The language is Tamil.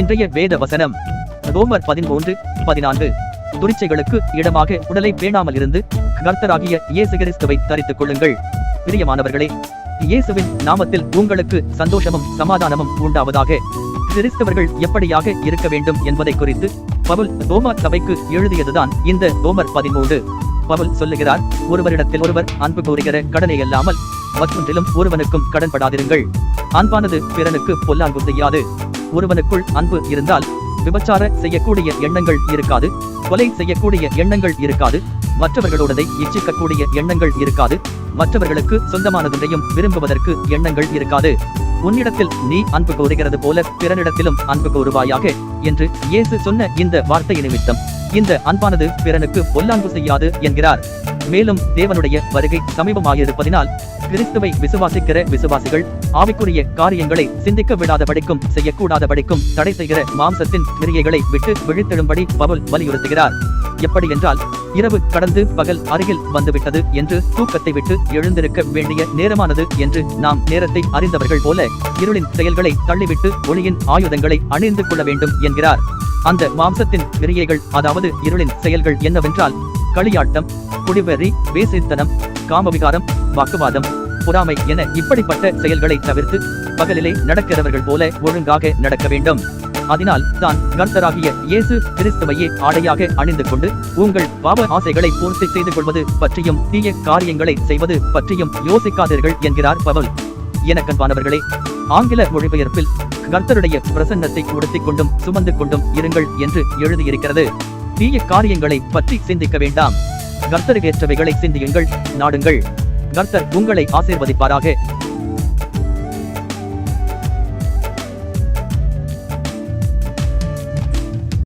இன்றைய வேத வசனம். ரோமர் பதிமூன்று பதினான்கு. துரிச்சைகளுக்கு இடமாக உடலை பேணாமல் இருந்து கர்த்தராகிய இயேசு கிறிஸ்துவை தரித்துக் கொள்ளுங்கள். பிரியமானவர்களே இயேசுவின் நாமத்தில் உங்களுக்கு சந்தோஷமும் சமாதானமும் உண்டாவதாக. கிறிஸ்தவர்கள் எப்படியாக இருக்க வேண்டும் என்பதை குறித்து பவுல் ரோமர் சபைக்கு எழுதியதுதான் இந்த ரோமர் பதிமூன்று பவுல் சொல்லுகிறார் ஒருவரிடத்தில் ஒருவர் அன்பு கூறுகிற கடனை அல்லாமல் மற்றொன்றிலும் ஒருவனுக்கும் கடன்படாதிருங்கள். அன்பானது பிறனுக்கு பொல்லாங்கு செய்யாது. ஒருவனுக்குள் அன்பு இருந்தால் விபச்சார செய்யக்கூடிய எண்ணங்கள் இருக்காது கொலை செய்யக்கூடிய எண்ணங்கள் இருக்காது மற்றவர்களோடதை இச்சிக்கக்கூடிய எண்ணங்கள் இருக்காது மற்றவர்களுக்கு சொந்தமானதையும் விரும்புவதற்கு எண்ணங்கள் இருக்காது. உன்னிடத்தில் நீ அன்பு கோருகிறது போல பிறனிடத்திலும் அன்பு கோருவாயாக என்று இயேசு சொன்ன இந்த வார்த்தை நிமித்தம் இந்த அன்பானது பிறனுக்கு பொல்லாங்கு செய்யாது என்கிறார். மேலும் தேவனுடைய வருகை சமீபமாயிருப்பதினால் கிறிஸ்துவை விசுவாசிக்கிற விசுவாசிகள் ஆவிக்குரிய காரியங்களை சிந்திக்க விடாதபடிக்கும் செய்யக்கூடாதபடிக்கும் தடை செய்கிற மாம்சத்தின் கிரியைகளை விட்டு விழித்தெழும்படி பவுல் வலியுறுத்துகிறார். எப்படி என்றால் இரவு கடந்து பகல் அருகில் வந்துவிட்டது என்று தூக்கத்தை விட்டு எழுந்திருக்க வேண்டிய நேரமானது என்று நாம் நேரத்தை அறிந்தவர்கள் போல இருளின் செயல்களை தள்ளிவிட்டு ஒளியின் ஆயுதங்களை அணிந்து கொள்ள வேண்டும் என்கிறார். அந்த மாம்சத்தின் கிரியைகள் அதாவது இருளின் செயல்கள் என்னவென்றால் களியாட்டம் குடிவெறி வேசித்தனம் காமவிகாரம் வாக்குவாதம் பொறாமை என இப்படிப்பட்ட செயல்களை தவிர்த்து பகலிலே நடக்கிறவர்கள் போல ஒழுங்காக நடக்க வேண்டும். அதனால் தான் கர்த்தராகிய இயேசு கிறிஸ்துவையே ஆடையாக அணிந்து கொண்டு உங்கள் பாவ ஆசைகளை பூர்த்தி செய்து கொள்வது பற்றியும் தீய காரியங்களை செய்வது பற்றியும் யோசிக்காதீர்கள் என்கிறார் பவுல். எனக்கன்பானவர்களே ஆங்கில மொழிபெயர்ப்பில் கர்த்தருடைய பிரசன்னத்தை உடுத்திக் கொண்டும் சுமந்து கொண்டும் இருங்கள் என்று எழுதியிருக்கிறது. தீய காரியங்களை பற்றி சிந்திக்க வேண்டாம். கர்த்தருகேற்றவைகளை சிந்தியுங்கள் நாடுங்கள். கர்த்தர் உங்களை ஆசீர்வதிப்பாராக.